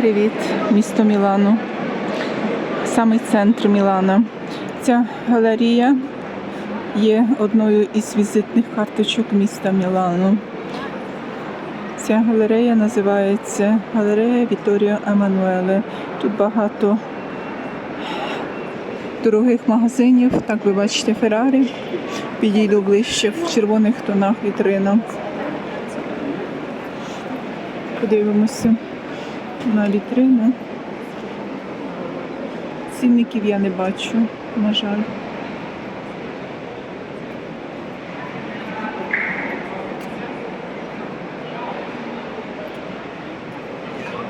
привіт, місто Мілано. Саме центр Мілана. Ця галерія є одною із візитних карточок міста Мілано. Ця галерея називається Галерея Віторіо Еммануеле. Тут багато дорогих магазинів. Так ви бачите Феррарі. Підійду ближче в червоних тонах вітрина. Подивимося на вітрину. Цінників я не бачу, на жаль.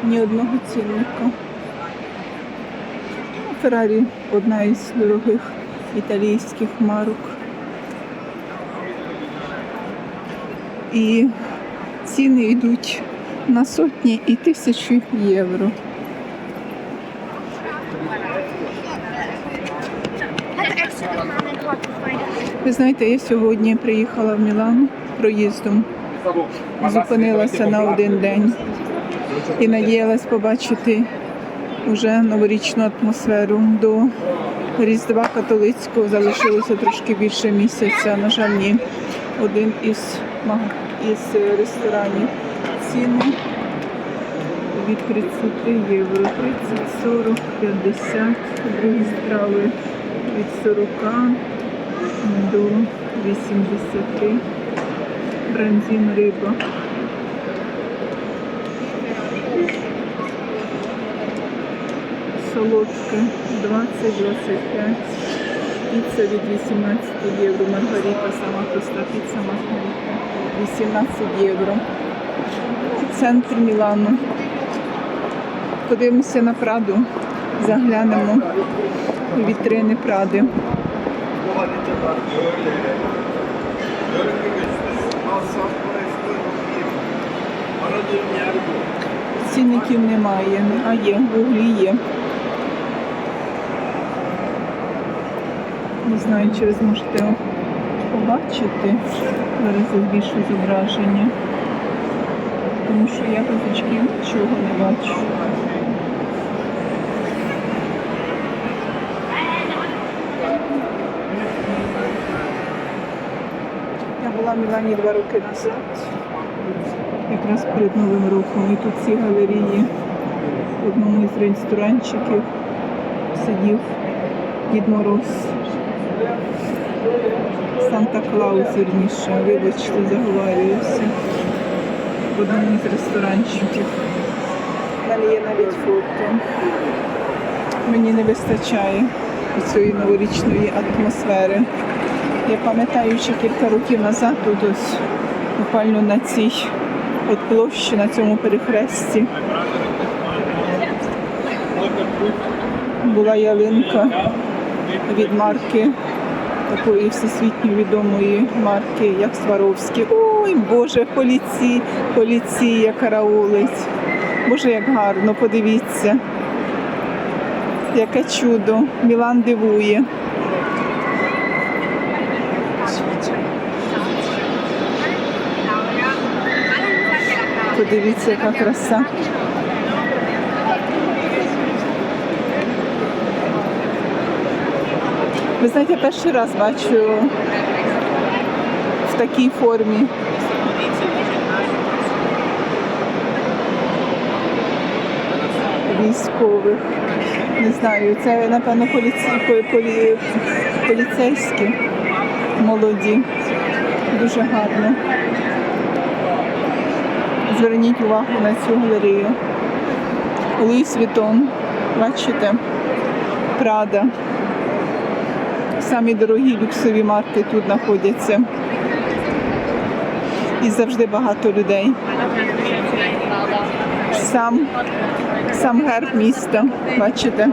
Ні одного цінника. Феррарі одна із дорогих італійських марок. І ціни йдуть на сотні і тисячі євро. Ви знаєте, я сьогодні приїхала в Мілан проїздом, зупинилася на один день і надіялась побачити вже новорічну атмосферу. До Різдва католицького залишилося трошки більше місяця. На жаль, ні. Один із, із ресторанів ціни від 33 євро, 30, 40, 50, другі страви від 40 до 80. Бранзін риба. Солодке 20-25. Піца від 18 євро. Маргарита, сама проста піца Маргарита. 18 євро. Центр Мілану. Подивимося на Праду. Заглянемо у вітрини Пради. Цінників немає, а є, в углі є. Не знаю, чи ви зможете побачити. Зараз я збільшу зображення. Тому що я козачків нічого не бачу. Я була в Мілані два роки назад, якраз перед Новим роком. І тут ці галерії в одному із ресторанчиків сидів Дід Мороз. Санта Клаус, вірніше, вибачте, заговарююся. В одному із ресторанчиків. У мене є навіть фото. Мені не вистачає цієї новорічної атмосфери. Я пам'ятаю, ще кілька років назад тут ось буквально на цій от площі, на цьому перехресті була ялинка від марки, такої всесвітньо відомої марки, як Сваровський. Ой, Боже, поліції, поліція караулить. Боже, як гарно, подивіться. Яке чудо. Мілан дивує. Подивіться, яка краса. Ви знаєте, я перший раз бачу в такій формі. Військових. Не знаю, це, напевно, поліці... полі... полі... поліцейські молоді. Дуже гарно. Зверніть увагу на цю галерею. Луїс Вітон. Бачите? Прада. Самі дорогі люксові марки тут знаходяться. І завжди багато людей. Сам, сам герб міста. Бачите?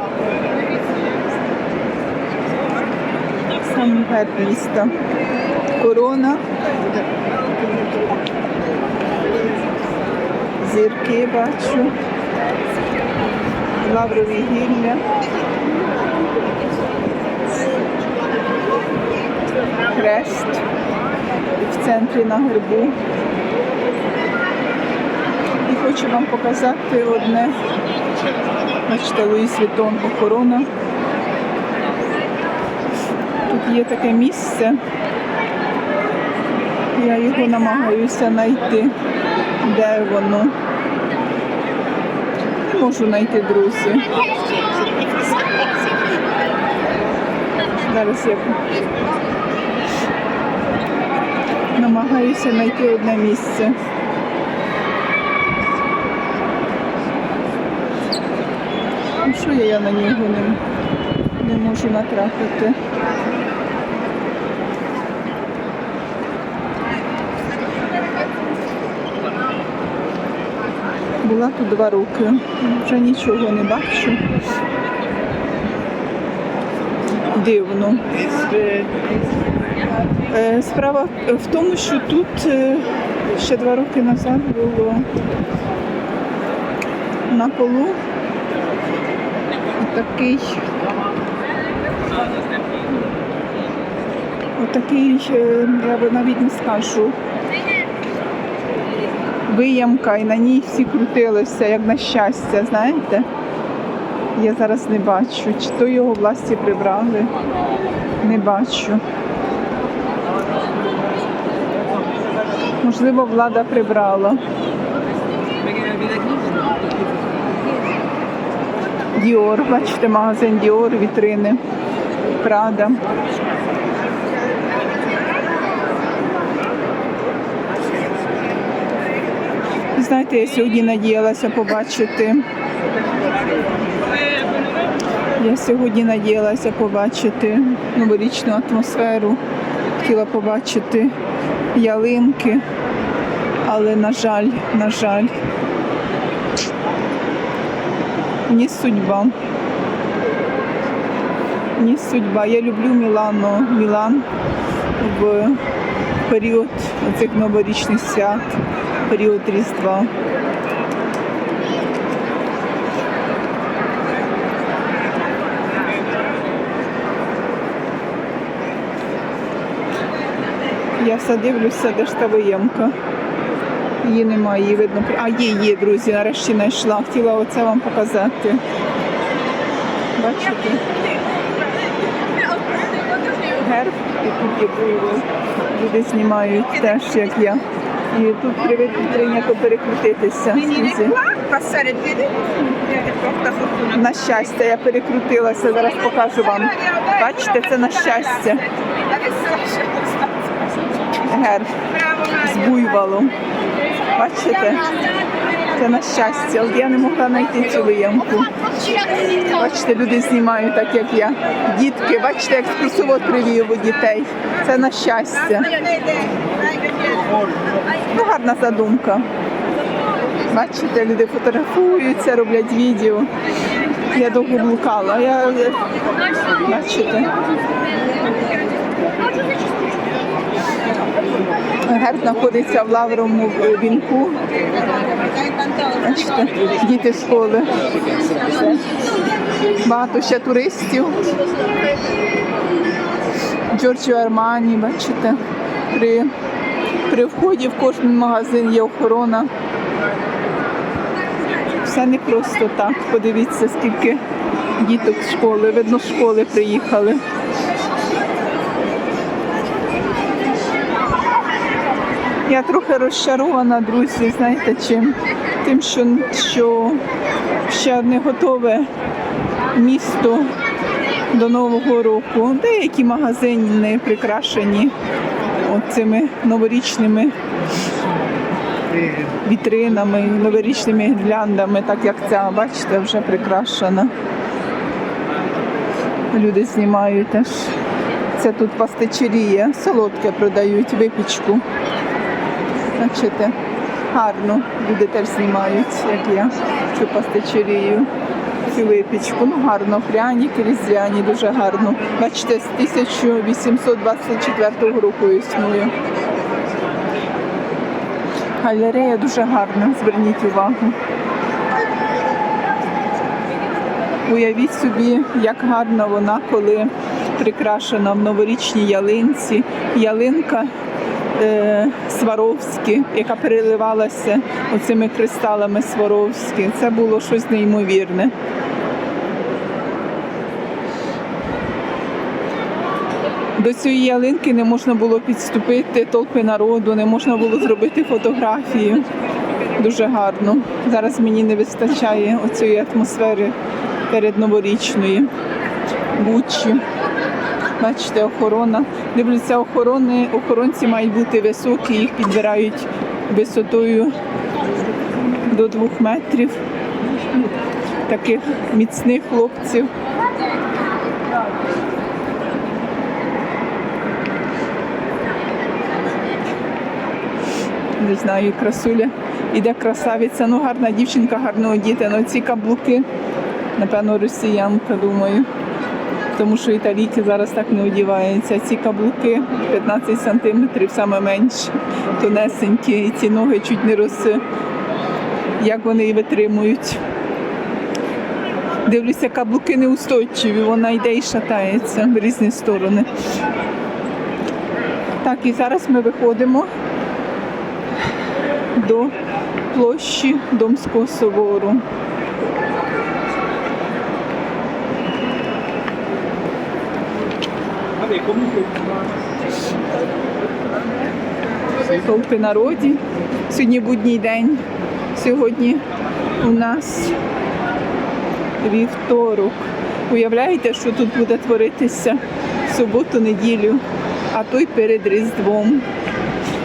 Сам герб міста. Корона. Зірки бачу. Лаврові гілля. Хрест в центрі на гербу. Хочу вам показати одне. Бачите, Луїс Вітон охорона. Тут є таке місце. Я його намагаюся знайти. Де воно? Не можу знайти, друзі. Зараз я намагаюся знайти одне місце. Ну що я, я на нього не, не можу натрапити? Була тут два роки, вже нічого не бачу. Дивно. Е, Справа в тому, що тут е, ще два роки назад було на полу такий отакий, е, я би навіть не скажу, виямка, і на ній всі крутилися, як на щастя, знаєте? Я зараз не бачу. Чи то його власті прибрали? Не бачу. Можливо, влада прибрала. Діор, бачите, магазин Діор, вітрини, Прада. Знаєте, я сьогодні надіялася побачити. Я сьогодні надіялася побачити новорічну атмосферу. Хотіла побачити ялинки, але на жаль, на жаль, не судьба. Не судьба. Я люблю Мілано, Мілан в період цих новорічних свят, період Різдва. Я все дивлюся, де ж та виємка. Її немає, її видно. А є, є, друзі, нарешті знайшла. Хотіла оце вам показати. Бачите? Герб, і тут є. Люди знімають теж, як я. І тут прийнято перекрутитися. друзі. На щастя, я перекрутилася, зараз покажу вам. Бачите, це на щастя. Герб з буйволом. Бачите? Це на щастя. От я не могла знайти цю виямку. Бачите, люди знімають так, як я. Дітки, бачите, як екскурсовод привів у дітей. Це на щастя. Ну, гарна задумка. Бачите, люди фотографуються, роблять відео. Я довго блукала. Я... Бачите? Герб знаходиться в лавровому вінку. Бачите, діти школи. Багато ще туристів. Джорджіо Армані, бачите, при, при вході в кожен магазин є охорона. Все не просто так. Подивіться, скільки діток з школи. Видно, з школи приїхали. Я трохи розчарована, друзі, знаєте чим? Тим, що, що ще не готове місто до Нового року. Деякі магазини прикрашені цими новорічними вітринами, новорічними гірляндами, так як ця, бачите, вже прикрашена. Люди знімають теж. Це тут пастичерія, солодке продають, випічку. Бачите, гарно. Люди теж знімають, як я, цю пастичерію, цю випічку. Ну гарно, пряники різдвяні, дуже гарно. Бачите, з 1824 року існує. Галерея дуже гарна, зверніть увагу. Уявіть собі, як гарно вона, коли прикрашена в новорічній ялинці. Ялинка Сваровські, яка переливалася оцими кристалами Сваровські. Це було щось неймовірне. До цієї ялинки не можна було підступити толпи народу, не можна було зробити фотографії. Дуже гарно. Зараз мені не вистачає оцієї атмосфери передноворічної. Бучі. Бачите, охорона. Дивлюся, охорони, охоронці мають бути високі, їх підбирають висотою до двох метрів. Таких міцних хлопців. Не знаю, красуля. Іде красавиця, ну гарна дівчинка, гарно одіта. Ну ці каблуки, напевно, росіянка, думаю. Тому що італійки зараз так не одіваються. Ці каблуки 15 сантиметрів, саме менше, тонесенькі, і ці ноги чуть не роз. Як вони її витримують. Дивлюся, каблуки неустойчиві, вона йде і шатається в різні сторони. Так, і зараз ми виходимо до площі Домського собору. Толпи народі. Сьогодні будній день. Сьогодні у нас вівторок. Уявляєте, що тут буде творитися в суботу, неділю, а то й перед Різдвом.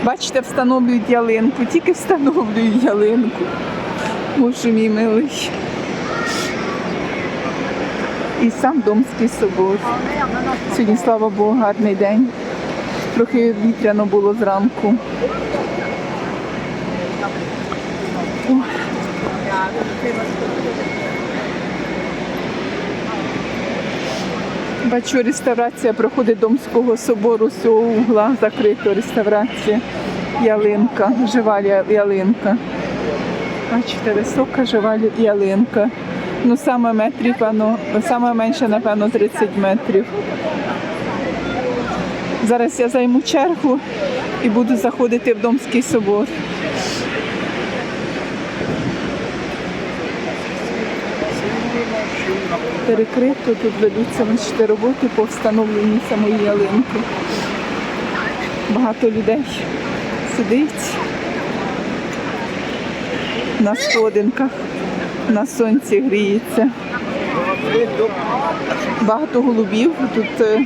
Бачите, встановлюють ялинку, тільки встановлюють ялинку. Боже мій милий. І сам Домський собор. Сьогодні, слава Богу, гарний день. Трохи вітряно було зранку. Бачу, реставрація проходить Домського собору з угла, закрито реставрація. Ялинка, жива ялинка. Бачите, висока жива ялинка. Ну, саме метрів, певно, саме менше, напевно, 30 метрів. Зараз я займу чергу і буду заходити в Домський собор. Перекрито, тут ведуться бачите, роботи по встановленню самої ялинки. Багато людей сидить на сходинках, на сонці гріється. Багато голубів. Тут е,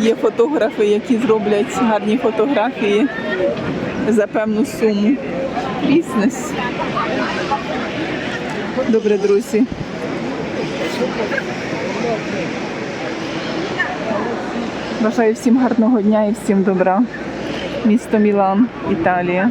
є фотографи, які зроблять гарні фотографії за певну суму. Бізнес. Добре, друзі. Бажаю всім гарного дня і всім добра. Місто Мілан, Італія.